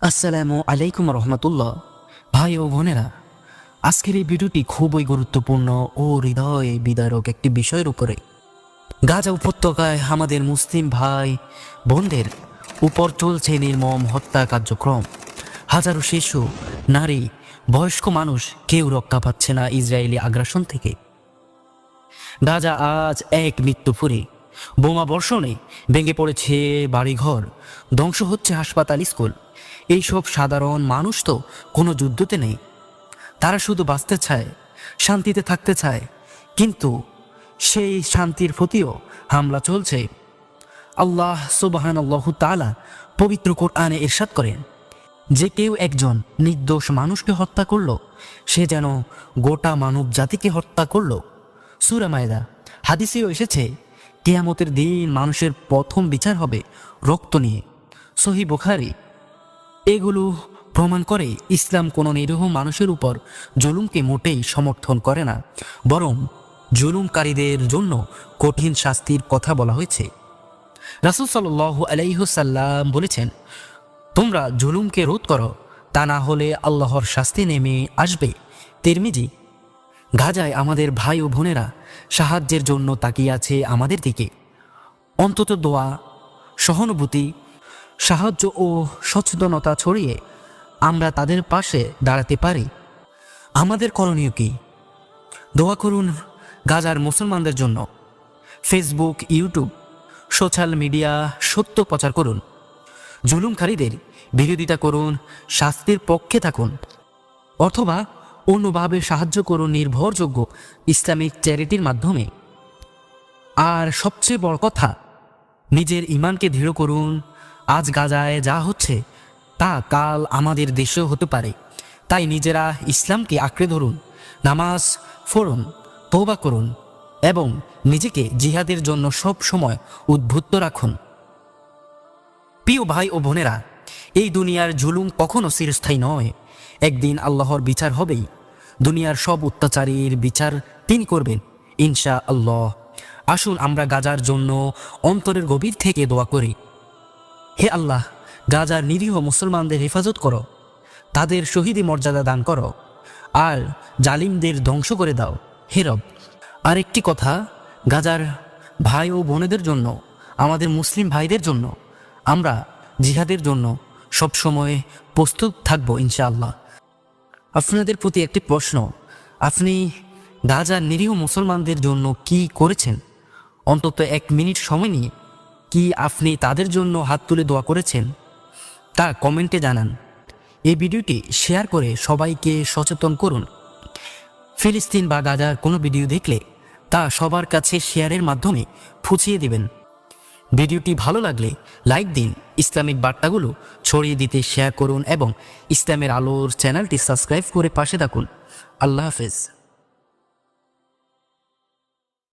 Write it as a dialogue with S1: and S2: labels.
S1: আসসালামু আলাইকুম রহমতুল্লাহ। ভাই ও বোনেরা, আজকের এই ভিডিওটি খুবই গুরুত্বপূর্ণ ও হৃদয় বিদারক একটি বিষয়ের উপরে। গাজা উপত্যকায় আমাদের মুসলিম ভাই বোনদের উপর চলছে নির্মম হত্যা কার্যক্রম। হাজারো শিশু, নারী, বয়স্ক মানুষ কেউ রক্ষা পাচ্ছে না ইসরায়েলি আগ্রাসন থেকে। গাজা আজ এক মৃত্যুপুরে। বোমা বর্ষণে ভেঙে পড়েছে বাড়িঘর, ধ্বংস হচ্ছে হাসপাতাল, স্কুল। এইসব সাধারণ মানুষ তো কোনো যুদ্ধতে নেই। তারা শুধু বাঁচতে চায়, শান্তিতে থাকতে চায়। কিন্তু সেই শান্তির প্রতিও হামলা চলছে। আল্লাহ সুবাহান আল্লাহ তালা পবিত্র কোরআনে ইরশাদ করেন, যে কেউ একজন নির্দোষ মানুষকে হত্যা করল, সে যেন গোটা মানব জাতিকে হত্যা করল। সুরা মায়দা, হাদিসেও এসেছে কেয়ামতের দিন মানুষের প্রথম বিচার হবে রক্ত নিয়ে। সহি বুখারি। এগুলো প্রমাণ করে ইসলাম কোনো নিরীহ মানুষের উপর জুলুমকে মোটেই সমর্থন করে না, বরং জুলুমকারীদের জন্য কঠিন শাস্তির কথা বলা হয়েছে। রাসুল সাল আলাইহসাল্লাম বলেছেন, তোমরা জুলুমকে রোধ করো, তা না হলে আল্লাহর শাস্তি নেমে আসবে। তিরমিজি, গাজায় আমাদের ভাই ও বোনেরা সাহায্যের জন্য তাকিয়ে আছে আমাদের দিকে। অন্তত দোয়া, সহানুভূতি, সাহায্য ও সচেতনতা ছড়িয়ে আমরা তাদের পাশে দাঁড়াতে পারি। আমাদের করণীয় কি? দোয়া করুন গাজার মুসলমানদের জন্য। ফেসবুক, ইউটিউব, সোশ্যাল মিডিয়া সত্য প্রচার করুন। জুলুমকারীদের বিরোধিতা করুন, শাস্তির পক্ষে থাকুন। অথবা অন্যভাবে সাহায্য করুন নির্ভরযোগ্য ইসলামিক চ্যারিটির মাধ্যমে। আর সবচেয়ে বড় কথা, নিজের ইমানকে দৃঢ় করুন। আজ গাজায় যা হচ্ছে, তা কাল আমাদের দেশেও হতে পারে। তাই নিজেরা ইসলামকে আঁকড়ে ধরুন, নামাজ ফোরুন তৌবা করুন এবং নিজেকে জিহাদের জন্য সব সময় উদ্বুদ্ধ রাখুন। প্রিয় ভাই ও বোনেরা, এই দুনিয়ার জুলুম কখনো চিরস্থায়ী নয়। একদিন আল্লাহর বিচার হবেই। দুনিয়ার সব অত্যাচারীর বিচার তিনি করবেন। ইনশা আল্লাহ আসুন আমরা গাজার জন্য অন্তরের গভীর থেকে দোয়া করি। হে আল্লাহ, গাজার নিরীহ মুসলমানদের হেফাজত করো। তাদের শহীদি মর্যাদা দান করো। আর জালিমদের ধ্বংস করে দাও। হে রব আর একটি কথা, গাজার ভাই ও বোনেদের জন্য, আমাদের মুসলিম ভাইদের জন্য, আমরা জিহাদের জন্য সবসময় প্রস্তুত থাকব ইনশাআল্লাহ। আপনাদের প্রতি একটি প্রশ্ন। আপনি গাজার নিরীহ মুসলমানদের জন্য কি করেছেন? অন্তত এক মিনিট সময় নিয়ে কি আপনি তাদের জন্য হাত তুলে দোয়া করেছেন? তা কমেন্টে জানান। এই ভিডিওটি শেয়ার করে সবাইকে সচেতন করুন। ফিলিস্তিন বা গাজার কোনো ভিডিও দেখলে তা সবার কাছে শেয়ারের মাধ্যমে ফুছিয়ে দিবেন। ভিডিওটি ভালো লাগলে লাইক দিন। ইসলামিক বার্তাগুলো ছড়িয়ে দিতে শেয়ার করুন এবং ইসলামের আলোর চ্যানেলটি সাবস্ক্রাইব করে পাশে থাকুন। আল্লাহ হাফেজ।